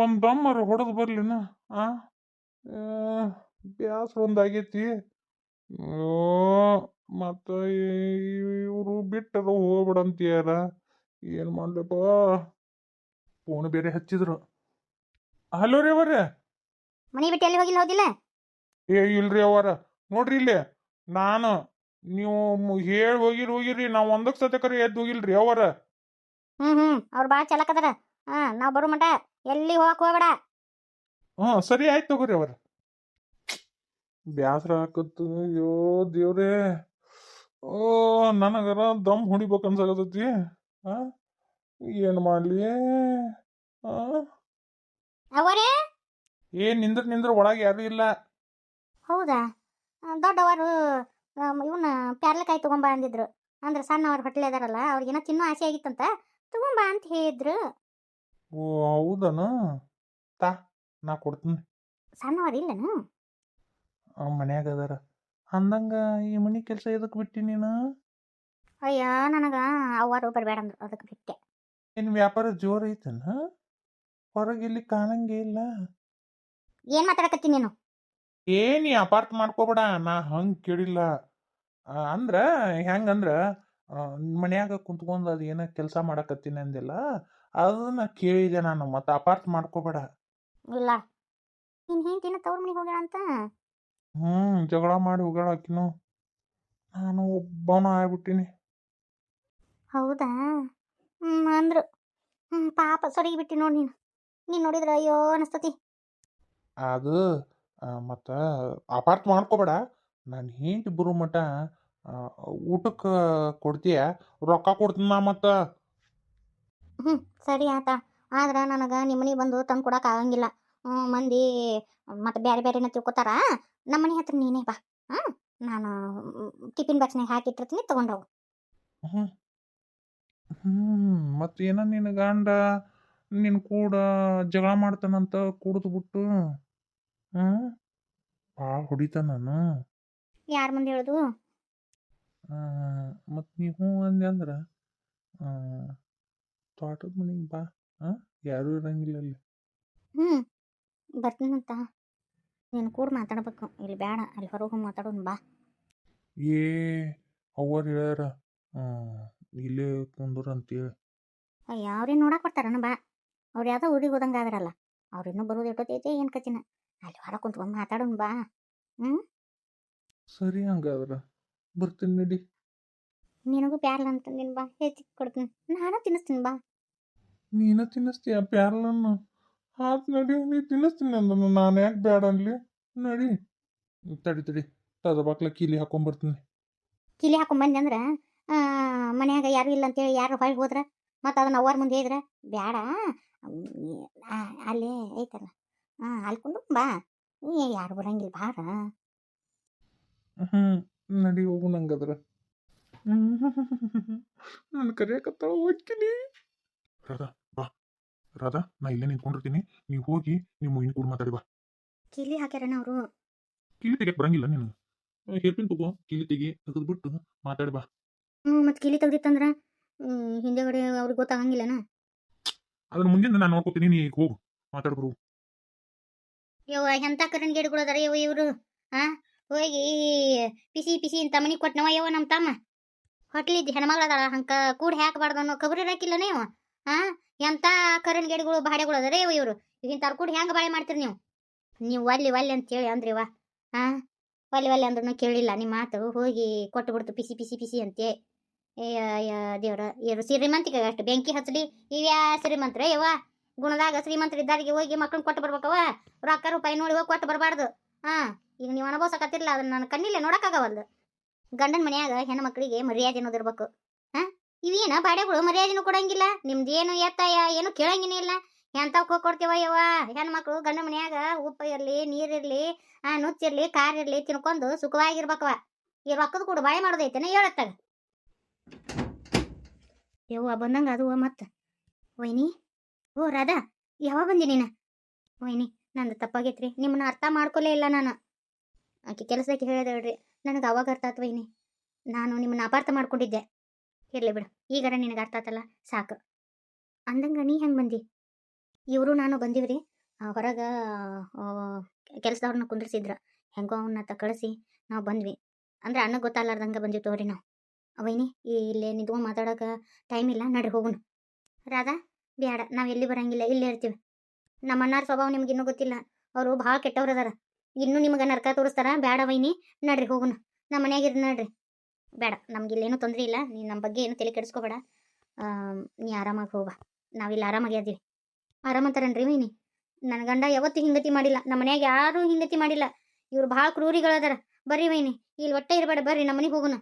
ಒಂದು ದಮ್ಮರ ಹೊಡೆದು ಬರ್ಲಿನ? ಆ? ಬ್ಯಾಸ್ರ ಒಂದಾಗೈತಿ ಅಯ್ಯೋ ಮತ್ತು ಇವರು ಬಿಟ್ಟರು ಹೋಗ್ಬಿಡಂತೀಯಾರ ಏನು ಮಾಡ್ಲಪ್ಪ? ಫೋನ್ ಬೇರೆ ಹಚ್ಚಿದ್ರು. ಹಲೋ ರೀ ಅವರೇ. ಮನಿ ಬಿಟ್ಟು ಎಲ್ಲಿ ಹೋಗಿಲ್ಲ ಹೋದಿಲ್ಲ? ಏ ಇಲ್ರಿ ಅವರ ನೋಡ್ರಿ ಇಲ್ಲಿ ನಾನು ನೀವು ಹೇಳಿ ಹೋಗಿರಿ ಹೋಗಿರಿ. ನಾವು ಒಂದಕ್ಕೆ ಸತೆ ಕರೆ ಎದ್ದು ಹೋಗಿಲ್ರಿ ಅವರ ಹ್ಮ್ ಹ್ಮ್. ಅವ್ರು ಭಾಳ ಚಲಕ್ ಅದಾರ. ನಾವು ನಾವ್ ಬರೋ ಮಟ ಎಲ್ಲಿ ಹೋಗಕ್ ಹೋಗ್ಬೇಡ. ಹಾ ಸರಿ ಆಯ್ತು ತಗೋರಿ ಅವ್ರ. ಬ್ಯಾಸರ ಹಾಕತ್ತು ಅಯ್ಯೋ ದೇವ್ರೇ. ಓ ನನಗರ ದಮ್ ಹೊಡಿಬೇಕು ಅನ್ಸಾಕತ್ತೈತಿ. ಆ ಏನು ಮಾಡಲಿ? ಆ? ಅವರೇ? ಏ ನಿಂದ್ರ ನಿಂದ್ರ ಒಳಗೆ ಯಾರು ಇಲ್ಲ. ಹೌದಾ? ದೊಡ್ಡವರು ಇವನ್ನ ಪ್ಯಾರ್ಲಕಾಯಿ ತಗೊಂಬ ಅಂದಿದ್ರು. ಅಂದ್ರೆ ಸಣ್ಣವ್ರ ಹೊಟ್ಟೆ ಅದಾರಲ್ಲ ಅವ್ರಿಗೇನೋ ತಿನ್ನೋ ಆಸೆ ಆಗಿತ್ತಂತ. ತಗೊಂಬ ಅಂತ ಹೇಳಿದ್ರು. ಓ ಹೌದನ? ತಾ ನಾ ಕೊಡ್ತೀನಿ. ಸಣ್ಣವರಿಲ್ಲನು ಆ ಮನ್ಯಾಗ ಅದಾರ. ಅಂದಂಗ ಈ ಮನೆ ಕೆಲಸ ಇದಕ್ಕೆ ಬಿಟ್ಟಿ ನೀನು? ಅಯ್ಯ ನನಗ ಅವರು ಬರಬೇಡ ಅಂದ್ರು ಅದಕ್ಕೆ ಬಿಟ್ಟೆ. ನಿನ್ನ ವ್ಯಾಪಾರ ಜೋರ್ ಐತನ? ಹೊರಗೆ ಇಲ್ಲಿ ಕಾಣಂಗೆ ಇಲ್ಲ? ಏನ್ ಮಾತಾಡಕತ್ತಿ ನೀನು? ಏನ್ ನೀ ಅಪಾರ್ಥ ಮಾಡ್ಕೋಬೇಡ ನಾ ಹಂಗೆ ಕೇಳಿಲ್ಲ. ಆ, ಅಂದ್ರ ಹೆಂಗಂದ್ರ ಆ, ಮನ್ಯಾಗ ಕುಂತ್ಕೊಂಡ್ ಅದು ಏನ ಕೆಲಸ ಮಾಡಕತ್ತೀನಿ ಅಂದಿಲ್ಲ. ಅದನ್ನ ಕೇಳಿದೆ ನಾನು ಮತ್ತೆ ಅಪಾರ್ಥ ಮಾಡ್ಕೋಬೇಡ. ಇಲ್ಲ. ನಿನ್ನ ಹೆಂಡತಿನ ತವ್ರ ಮನೆಗೆ ಹೋಗ್ಯಾಳ ಅಂತ? ಹ್ಮ್ ಜಗಳ ಮಾಡಿ ಹೋಗ್ಯಾಳ ಆಕಿನು. ನಾನು ಒಬ್ಬನ ಆಗ್ಬಿಟ್ಟಿನಿ. ಹೌದಾ? ಹ್ಮ್ ಅಂದ್ರು. ಹ್ಮ್ ಪಾಪ ಸೊರಗಿ ಬಿಟ್ಟಿ ನೋಡಿ ನೀನು. ನೀನ್ ನೋಡಿದ್ರ ಅಯ್ಯೋ ಅನಸ್ತತಿ. ಅದು ಮತ್ತು ಅಪಾರ್ಥ ಮಾಡ್ಕೋಬೇಡ. ನಾನು ಹೆಂಡ್ತಿ ಬರೋ ಮಟ ಊಟಕ್ಕೆ ಕೊಡ್ತೀಯ? ರೊಕ್ಕ ಕೊಡ್ತೀನಿ ನಾ ಮತ್ತು. ಹ್ಮ್ ಸರಿ ಆತ ಆದ್ರೆ ನನಗೆ ನಿಮ್ಮನೆ ಬಂದು ತಂದು ಕೊಡಕ್ಕೆ ಆಗಂಗಿಲ್ಲ. ಮಂದಿ ಮತ್ತು ಬೇರೆ ಬೇರೆನ ತಿಳ್ಕೊತಾರ ನಮ್ಮನೆ ಹತ್ರ ನೀನೇ ಬಾ. ಹಾಂ ನಾನು ಟಿಫಿನ್ ಬಾಕ್ಸ್ನಾಗ ಹಾಕಿಟ್ಟಿರ್ತೀನಿ ತಗೊಂಡೋಗು ಹ್ಞೂ ಹ್ಞೂ ಮತ್ತು ಏನೋ ನಿನ್ನ ಗಂಡ ನಿನ್ನ ಕೂಡ ಜಗಳ ಮಾಡ್ತಾನಂತ ಕುಡಿದು ಬಿಟ್ಟು ಹ್ಞೂ ಭಾಳ ಹೊಡಿತಾನು ಯಾರ ಮುಂದೆ ಹೇಳುದು? ಮತ್ತು ನೀವು ಹ್ಞೂ ಅಂದೆ ಅಂದ್ರೆ ತೋಟದ ಮನೆಗೆ ಬಾ ಹಾಂ ಯಾರೂ ಇರಂಗಿಲ್ಲ ಅಲ್ಲಿ. ಹ್ಮ್ ಬರ್ತೀನಂತ ನೀನು ಕೂಡ ಮಾತಾಡ್ಬೇಕು. ಇಲ್ಲಿ ಬೇಡ ಅಲ್ಲಿ ಹೊರಗೆ ಹೋಗಿ ಮಾತಾಡೋಣ ಬಾ. ಏ ಅವ್ವರು ಹೇಳ್ಯಾರ ಇಲ್ಲೇ ಕುಂದ್ರ ಅಂತೇಳಿ. ಅಯ್ಯ ಅವ್ರೇನು ನೋಡಕ್ ಬರ್ತಾರನ ಬಾ. ಅವ್ರು ಯಾವ್ದೋ ಊರಿಗೆ ಹೋದಂಗೆ ಆದ್ರಲ್ಲ ಅವ್ರು ಇನ್ನೂ ಬರೋದು ಎಷ್ಟೊತ್ತೈತೆ ಏನು ಕಚಿನ ಅಲ್ಲಿ ಹೊರ ಕುಂತ್ಕೊಂಡು ಮಾತಾಡೋಣ ಬಾ ಸರಿ ಹಂಗಾದ್ರ ಬರ್ತೀನಿ ನಡಿ. ನಿನಗೂ ಪ್ಯಾರ್ಲ ಅಂತಂದಿನ ಬಾ ಹೆಚ್ಚಿಗೆ ಕೊಡ್ತೀನಿ. ನಾನು ತಿನ್ನಿಸ್ತೀನಿ ಬಾ. ನೀನ ತಿನ್ನಿಸ್ತೀಯ ಪ್ಯಾರಲನ್ನು ಆತ್ ನಡಿ ನೀ ತಿನ್ನಿಸ್ತೀನಿ ಅಂದನು ನಾನು ಯಾಕೆ ಬೇಡ ಅನ್ಲಿ ನಡಿ ತಡಿ ತಡಿ ತದ ಬಾಕ್ಲ ಕೀಲಿ ಹಾಕೊಂಬರ್ತೀನಿ ಕಿಲಿ ಹಾಕೊಂಡ್ ಬಂದೆ ಅಂದ್ರೆ ಮನ್ಯಾಗ ಯಾರು ಇಲ್ಲ ಅಂತೇಳಿ ಯಾರು ಹೊಳ್ಳಿ ಹೋದ್ರ ಮತ್ತೆ ಅದನ್ನ ಅವ್ರ ಮುಂದೆ ಹೇಳಿದ್ರೆ ಬ್ಯಾಡ ಅಲ್ಲಿ ಐತಲ್ಲ ಹಾಂ ಅಲ್ಲಿ ಕುಂಡು ಬಾ ಏ ಯಾರು ಬರಂಗಿಲ್ಲ ಬಾರ ಹ್ಞೂ ನಡಿ ಹೋಗು ನಂಗದ್ರ ನಾನು ಕರೆಯಕತ್ತಾಳ ಹೋಗ್ತೀನಿ ರಾಧಾ ಬಾ. ರಾಧಾ ನಾ ಇಲ್ಲೇ ನಿಂತ್ಕೊಂಡಿರ್ತೀನಿ. ನೀವು ಹೋಗಿ ನಿಮ್ಮ ಮುಗಿನ ಕೂಡ ಮಾತಾಡಿ ಬಾ. ಕಿಲಿ ಹಾಕ್ಯಾರನ ಅವರು? ಕಿಲಿ ತೆಗಿಯಕ್ ಬರಂಗಿಲ್ಲ ನೀನು. ಹೇಳ್ತೀನಿ ತಗೋ. ಕಿಲಿ ತೆಗಿ ತೆಗೆದು ಬಿಟ್ಟು ಮಾತಾಡಿ ಬಾ. ಹ್ಞೂ ಮತ್ತೆ ಕಿಲಿ ತೆಗ್ದಿತ್ತಂದ್ರ ಹಿಂದೆಗಡೆ ಅವ್ರಿಗೆ ಗೊತ್ತಾಗಂಗಿಲ್ಲನ? ಅದ್ರ ಮುಂದಿನ ನಾನು ನೋಡ್ಕೊತೀನಿ ನೀ ಈಗ ಹೋಗು. ಮಾತಾಡ್ಬರು ಯವ್ವ ಎಂತ ಕರಣ್ ಗಿಡಗಳು ಅದಾರ ಯವ್ವ ಇವರು? ಹಾ ಹೋಗಿ ಪಿಸಿ ಪಿಸಿ ಅಂತ ಮನಿ ಕೊಟ್ಟನವ ಯೋ ನಮ್ಮ ತಮ್ಮ? ಹೊಟ್ಲಿದ್ದು ಹೆಣ್ಮಗಳ ಅದಾಳ ಹಂಕ ಕೂಡಿ ಹಾಕಬಾರ್ದು ಅನ್ನೋ ಕಬರಿ ಇರಾಕಿಲ್ಲ ನೀವು ಆ? ಎಂತ ಕರಣ್ ಗಿಡಗಳು ಬಾಡೆಗಳು ಅದರೇ ಇವ ಇವರು? ಈಗಿನ ತರ್ಕೂಡ್ ಹೆಂಗೆ ಬಾಳೆ ಮಾಡ್ತೀರಿ ನೀವು? ನೀವು ಒಲ್ಲಿ ಒಲ್ಲಿ ಅಂತ ಹೇಳಿ ಅಂದ್ರಿವ ಹಾ ಒಲ್ಲಿ ಒಲ್ಲಿ ಅಂದ್ರೂ ಕೇಳಿಲ್ಲ. ನಿಮ್ಮ ಮಾತು ಹೋಗಿ ಕೊಟ್ಟು ಬಿಡ್ತು ಪಿಸಿ ಪಿಸಿ ಪಿಸಿ ಅಂತೆ. ದೇವ್ರ ಇವರು ಶ್ರೀಮಂತಿಗೆ ಅಷ್ಟು ಬೆಂಕಿ ಹಚ್ಚಲಿ ಇವ್ಯಾ ಶ್ರೀಮಂತ್ರ ಇವ? ಗುಣದಾಗ ಶ್ರೀಮಂತರಿದ್ದಾರಿಗೆ ಹೋಗಿ ಮಕ್ಕಳನ್ನ ಕೊಟ್ಟು ಬರ್ಬೇಕವ ರೊಕ್ಕ ರೂಪಾಯಿ ನೋಡಿ ಹೋಗಿ ಕೊಟ್ಟು ಬರಬಾರ್ದು. ಹಾ ಈಗ ನೀವು ಅನುಭವಿಸಕತ್ತಿರಲ್ಲ ಅದನ್ನ ನನ್ನ ಕಣ್ಣಿಲ್ಲ ನೋಡಕ್ಕಾಗವಲ್ದು. ಗಂಡನ ಮನೆಯಾಗ ಹೆಣ್ಣು ಮಕ್ಕಳಿಗೆ ಮರ್ಯಾದೆ ಅನ್ನೋದು ಇರ್ಬೇಕು. ಹಾ ಇವೇನ ಬಾಡೆಗಳು ಮರ್ಯಾದೆನೂ ಕೊಡಂಗಿಲ್ಲ ನಿಮ್ದು ಏನು ಎತ್ತಾಯ, ಏನು ಕೇಳಂಗಿನೇ ಇಲ್ಲ. ಎಂತವ್ಕ ಕೊಡ್ತೀವ ಯವ್ವ? ಹೆಣ್ಮಕ್ಳು ಗಂಡ ಮನ್ಯಾಗ ಉಪ್ಪು ಇರಲಿ ನೀರಿರಲಿ ಆ ನುಚ್ಚಿರ್ಲಿ ಕಾರ್ ಇರ್ಲಿ ತಿನ್ಕೊಂಡು ಸುಖವಾಗಿರ್ಬೇಕವ ಈ ರೊಕ್ಕದ ಕೂಡ ಬಾಳೆ ಮಾಡೋದೈತೇನ ಹೇಳತ್ತಾಗ ಯವ್ವ ಬಂದಂಗ ಅದು ಮತ್ತೆ. ವೈನಿ, ಓ ರಾಧಾ, ಯಾವಾಗ ಬಂದಿ ನೀನು? ವೈನಿ, ನಂದು ತಪ್ಪಾಗೈತ್ರಿ, ನಿಮ್ಮನ್ನ ಅರ್ಥ ಮಾಡ್ಕೊಲೇ ಇಲ್ಲ ನಾನು. ಆಕೆ ಕೆಲಸಕ್ಕೆ ಹೇಳಿದೆ ಹೇಳ್ರಿ, ನನಗೆ ಅವಾಗ ಅರ್ಥ ಆತ್ ವೈನಿ. ನಾನು ನಿಮ್ಮನ್ನ ಅಪಾರ್ಥ ಮಾಡ್ಕೊಂಡಿದ್ದೆ. ಇರ್ಲಿ ಬಿಡು. ಈಗಾರ ನಿನಗೆ ಅರ್ಥ ಆತಲ್ಲ? ಸಾಕು. ಅಂದಂಗ ನೀ ಹೆಂಗೆ ಬಂದಿ? ಇವರು ನಾನು ಬಂದಿವ್ರಿ. ಹೊರಗೆ ಕೆಲಸದವ್ರನ್ನ ಕುಂದ್ರಿಸಿದ್ರ. ಹೆಂಗೋ ಅವನ್ನ ತ ಕಳಿಸಿ ನಾವು ಬಂದ್ವಿ. ಅಂದ್ರೆ ಅನ್ನ ಗೊತ್ತಾಗಲಾರ್ದಂಗೆ ಬಂದಿವಿ ತೋರಿ ನಾವು. ಅವೈನಿ ಇಲ್ಲೇ ನಿಂತ್ಕೊಂಡು ಮಾತಾಡೋಕೆ ಟೈಮ್ ಇಲ್ಲ, ನಡ್ರಿ ಹೋಗುಣ. ರಾಧಾ, ಬ್ಯಾಡ, ನಾವು ಎಲ್ಲಿ ಬರಂಗಿಲ್ಲ, ಇಲ್ಲೇ ಇರ್ತೀವಿ. ನಮ್ಮ ಅಣ್ಣಾರ ಸ್ವಭಾವ ನಿಮ್ಗೆ ಇನ್ನೂ ಗೊತ್ತಿಲ್ಲ. ಅವರು ಭಾಳ ಕೆಟ್ಟವ್ರು ಅದಾರ. ಇನ್ನೂ ನಿಮಗೆ ನರ್ಕ ತೋರಿಸ್ತಾರ, ಬ್ಯಾಡ ವೈನಿ, ನಡ್ರಿ ಹೋಗುಣ. ನಮ್ಮ ಮನೆಯಾಗಿರ್ ನಡ್ರಿ. ಬೇಡ, ನಮ್ಗೆ ಇಲ್ಲೇನು ತೊಂದರೆ ಇಲ್ಲ. ನೀನು ನಮ್ಮ ಬಗ್ಗೆ ಏನು ತಲೆ ಕೆಡಿಸ್ಕೋಬೇಡ. ನೀ ಆರಾಮಾಗಿ ಹೋಗ ನಾವಿಲ್ಲಿ ಆರಾಮಾಗಿ ಅದೀವಿ ಆರಾಮಂತಾರನ್ರಿ ಮೀನಿ ನನ್ನ ಗಂಡ ಯಾವತ್ತೂ ಹಿಂಗತಿ ಮಾಡಿಲ್ಲ. ನಮ್ಮ ಮನ್ಯಾಗ ಯಾರೂ ಹಿಂಗತಿ ಮಾಡಿಲ್ಲ. ಇವ್ರು ಭಾಳ ಕ್ರೂರಿಗಳದಾರ ಬರ್ರಿ ವೈನಿ ಇಲ್ಲಿ ಒಟ್ಟೆ ಇರಬೇಡ, ಬರ್ರಿ ನಮ್ಮ ಮನೆಗೆ ಹೋಗೋಣ.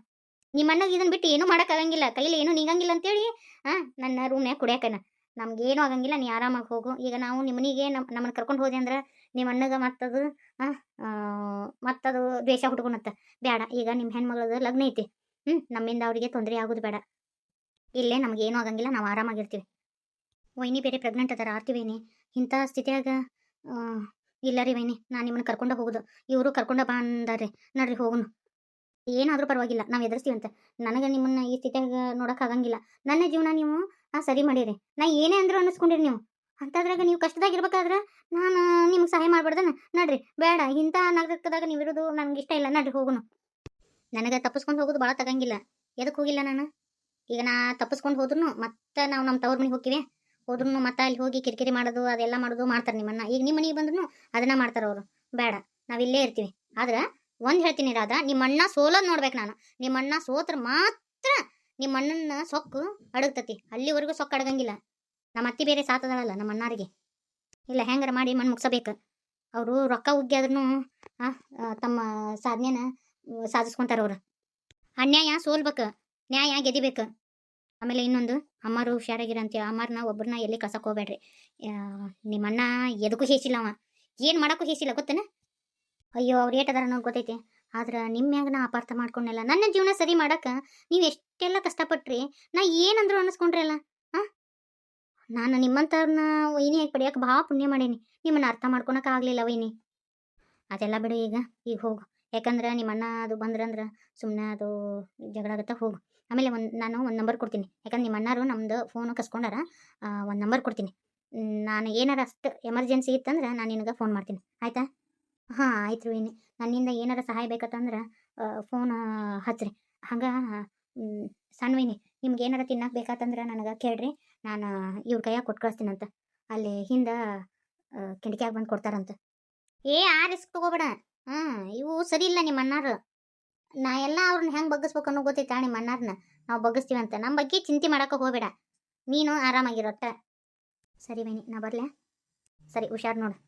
ನಿಮ್ಮ ಅಣ್ಣಗೆ ಇದನ್ನು ಬಿಟ್ಟು ಏನೂ ಮಾಡೋಕ್ಕಾಗಂಗಿಲ್ಲ ಕೈಲಿ ಏನೂ ನೀಗಂಗಿಲ್ಲ ಅಂತೇಳಿ ಹಾಂ ನನ್ನ ರೂಮ್ನ್ಯಾಗ ಕುಡಿಯಾಕನ ನಮ್ಗೇನು ಆಗಂಗಿಲ್ಲ, ನೀ ಆರಾಮಾಗಿ ಹೋಗು. ಈಗ ನಾವು ನಿಮ್ಮನಿಗೆ ನಮ್ಮ ನಮ್ಮನ್ನು ಕರ್ಕೊಂಡು ಹೋದೆ ಅಂದ್ರೆ ನಿಮ್ಮ ಅಣ್ಣಗೆ ಮತ್ತದು ಮತ್ತದು ದ್ವೇಷ ಹುಟ್ಕೊಳತ್ತ ಬೇಡ ಈಗ ನಿಮ್ಮ ಹೆಣ್ಮಗಳದು ಲಗ್ನ ಐತಿ. ಹ್ಞೂ ನಮ್ಮಿಂದ ಅವರಿಗೆ ತೊಂದರೆ ಆಗೋದು ಬೇಡ. ಇಲ್ಲೇ ನಮಗೇನು ಆಗಂಗಿಲ್ಲ, ನಾವು ಆರಾಮಾಗಿರ್ತೀವಿ. ವೈನಿ ಬೇರೆ ಪ್ರೆಗ್ನೆಂಟ್ ಅದಾರ, ಆರ್ತಿ ವೈನಿ. ಇಂಥ ಸ್ಥಿತಿಯಾಗ ಇಲ್ಲ ರೀ ವೈನಿ, ನಾನು ನಿಮ್ಮನ್ನ ಕರ್ಕೊಂಡ ಹೋಗುದು. ಇವರು ಕರ್ಕೊಂಡ ಬಾ ಅಂದಾರ್ರಿ ನಡ್ರಿ ಹೋಗುನು. ಏನಾದರೂ ಪರವಾಗಿಲ್ಲ, ನಾವು ಎದುರಿಸ್ತೀವಂತ. ನನಗೆ ನಿಮ್ಮನ್ನ ಈ ಸ್ಥಿತಿಯಾಗ ನೋಡಕ್ ಆಗಂಗಿಲ್ಲ. ನನ್ನ ಜೀವನ ನೀವು ಸರಿ ಮಾಡಿರಿ. ನಾ ಏನೇ ಅಂದ್ರು ಅನ್ನಿಸ್ಕೊಂಡಿರಿ ನೀವು. ಅಂಥದ್ರಾಗ ನೀವು ಕಷ್ಟದಾಗಿರ್ಬೇಕಾದ್ರೆ ನಾನು ನಿಮ್ಗೆ ಸಹಾಯ ಮಾಡ್ಬಾರ್ದನ. ನಡ್ರಿ ಬೇಡ ಇಂಥ ನಾಗರಿಕದಾಗ ನೀವು ಇರೋದು ನನಗೆ ಇಷ್ಟ ಇಲ್ಲ. ನಡ್ರಿ, ಹೋಗುನು. ನನಗೆ ತಪ್ಪಿಸ್ಕೊಂಡು ಹೋಗೋದು ಭಾಳ ತಗಂಗಿಲ್ಲ. ಎದಕ್ಕೆ ಹೋಗಿಲ್ಲ ನಾನು? ಈಗ ನಾ ತಪ್ಪಿಸ್ಕೊಂಡು ಹೋದ್ರು ಮತ್ತೆ ನಾವು ನಮ್ಮ ತವ್ರ ಮನೆಗೆ ಹೋಗ್ತೀವಿ. ಹೋದ್ರು ಮತ್ತೆ ಅಲ್ಲಿ ಹೋಗಿ ಕಿರಿಕಿರಿ ಮಾಡೋದು, ಅದೆಲ್ಲ ಮಾಡೋದು ಮಾಡ್ತಾರೆ ನಿಮ್ಮನ್ನ. ಈಗ ನಿಮ್ಮ ಮನೆಗೆ ಬಂದ್ರು ಅದನ್ನ ಮಾಡ್ತಾರೆ ಅವರು. ಬೇಡ ನಾವು ಇಲ್ಲೇ ಇರ್ತೀವಿ. ಆದ್ರೆ ಒಂದು ಹೇಳ್ತೀನಿ ರಾಧಾ ನಿಮ್ಮ ಅಣ್ಣ ಸೋಲೋದು ನೋಡ್ಬೇಕು ನಾನು. ನಿಮ್ಮ ಅಣ್ಣ ಸೋತ್ರ ಮಾತ್ರ ನಿಮ್ಮ ಅಣ್ಣನ ಸೊಕ್ಕು ಅಡಗ್ತತಿ. ಅಲ್ಲಿವರೆಗೂ ಸೊಕ್ಕು ಅಡಗಂಗಿಲ್ಲ. ನಮ್ಮ ಅತ್ತಿ ಬೇರೆ ಸಾತದಳಲ್ಲ ನಮ್ಮ ಅಣ್ಣಾರಿಗೆ. ಇಲ್ಲ ಹೆಂಗಾರ ಮಾಡಿ ಮಣ್ಣು ಮುಗಿಸಬೇಕು. ಅವರು ರೊಕ್ಕ ಉಗ್ಗಿ ಆದ್ರೂ ತಮ್ಮ ಸಾಧನೆನ ಸಾಧಿಸ್ಕೊಂತಾರ ಅವ್ರು. ಅನ್ಯಾಯ ಸೋಲ್ಬೇಕು. ನ್ಯಾಯ ಗೆದಿಬೇಕು. ಆಮೇಲೆ ಇನ್ನೊಂದು, ಅಮ್ಮಾರು ಹುಷಾರಾಗಿರಂತೆ ಅಮ್ಮಾರನ್ನ ಒಬ್ಬರನ್ನ ಎಲ್ಲಿ ಕಸಕ್ಕೆ ಹೋಗ್ಬೇಡ್ರಿ ನಿಮ್ಮ ಅಣ್ಣ ಎದಕ್ಕೂ ಹೇಸಿಲ್ಲ ಅವ. ಏನು ಮಾಡೋಕ್ಕೂ ಹೇಸಿಲ್ಲ, ಗೊತ್ತೇನ? ಅಯ್ಯೋ, ಅವ್ರು ಏಟದಾರ ಅನ್ನೋದು ಗೊತ್ತೈತಿ. ಆದ್ರೆ ನಿಮ್ಮ ಮ್ಯಾಗ ನಾ ಅಪಾರ್ಥ ಮಾಡ್ಕೊಂಡೆಲ್ಲ ನನ್ನ ಜೀವನ ಸರಿ ಮಾಡಕ್ಕೆ ನೀವು ಎಷ್ಟೆಲ್ಲ ಕಷ್ಟಪಟ್ರಿ, ನಾ ಏನಂದ್ರು ಅನ್ನಿಸ್ಕೊಂಡ್ರಲ್ಲ ಹಾಂ ನಾನು ನಿಮ್ಮಂಥವ್ರನ್ನ ವೈನಿಯಾಗಿ ಪಡೆಯೋಕೆ ಭಾಳ ಪುಣ್ಯ ಮಾಡೀನಿ. ನಿಮ್ಮನ್ನ ಅರ್ಥ ಆಗಲಿಲ್ಲ ವೈನಿ. ಅದೆಲ್ಲ ಬಿಡು ಈಗ ಈಗ ಹೋಗು. ಯಾಕಂದ್ರೆ ನಿಮ್ಮ ಅಣ್ಣ ಅದು ಬಂದ್ರಂದ್ರೆ ಸುಮ್ಮನೆ ಅದು ಜಗಳ ಆಗುತ್ತೆ, ಹೋಗು. ಆಮೇಲೆ ಒಂದು, ನಾನು ಒಂದು ನಂಬರ್ ಕೊಡ್ತೀನಿ. ಯಾಕಂದ್ರೆ ನಿಮ್ಮ ಅಣ್ಣಾರು ನಮ್ಮದು ಫೋನು ಕಸ್ಕೊಂಡಾರ ಒಂದು ನಂಬರ್ ಕೊಡ್ತೀನಿ. ನಾನು ಏನಾರ ಅಷ್ಟು ಎಮರ್ಜೆನ್ಸಿ ಇತ್ತಂದ್ರೆ ನಾನು ನಿನಗೆ ಫೋನ್ ಮಾಡ್ತೀನಿ. ಆಯಿತಾ? ಹಾಂ ಆಯ್ತು ವೈನಿ ನನ್ನಿಂದ ಏನಾರ ಸಹಾಯ ಬೇಕತ್ತಂದ್ರೆ ಫೋನ್ ಹಚ್ಚಿರಿ ಹಂಗೆ ಸಣ್ಣ ವೈನಿ ನಿಮ್ಗೆ ಏನಾರ ತಿನ್ನಕ್ಕೆ ಬೇಕಾತಂದ್ರೆ ನನಗೆ ಕೇಳ್ರಿ. ನಾನು ಇವ್ರ ಕೈಯಾಗ ಕೊಟ್ಟು ಕಳಿಸ್ತೀನಂತ. ಅಲ್ಲಿ ಹಿಂದೆ ಕಿಟಕಿಯಾಗ ಬಂದು ಕೊಡ್ತಾರಂತ. ಏ, ಆ ರಿಸ್ಕ್ ತಗೋಬೇಡ. ಹಾಂ, ಇವು ಸರಿ ಇಲ್ಲ ನಿಮ್ಮ ಅಣ್ಣಾರು. ನಾ ಎಲ್ಲ ಅವ್ರನ್ನ ಹೆಂಗೆ ಬಗ್ಗಿಸ್ಬೇಕು ಅನ್ನೋ ಗೊತ್ತೈತಾ ನಿಮ್ಮ ಅಣ್ಣಾರನ್ನ ನಾವು ಅಂತ ನಮ್ಮ ಬಗ್ಗೆ ಚಿಂತೆ ಮಾಡೋಕೆ ಹೋಗಬೇಡ. ನೀನು ಆರಾಮಾಗಿರೋಟ್ಟ ಸರಿ ವೈನಿ, ನಾ ಬರಲೇ. ಸರಿ, ಹುಷಾರು ನೋಡು.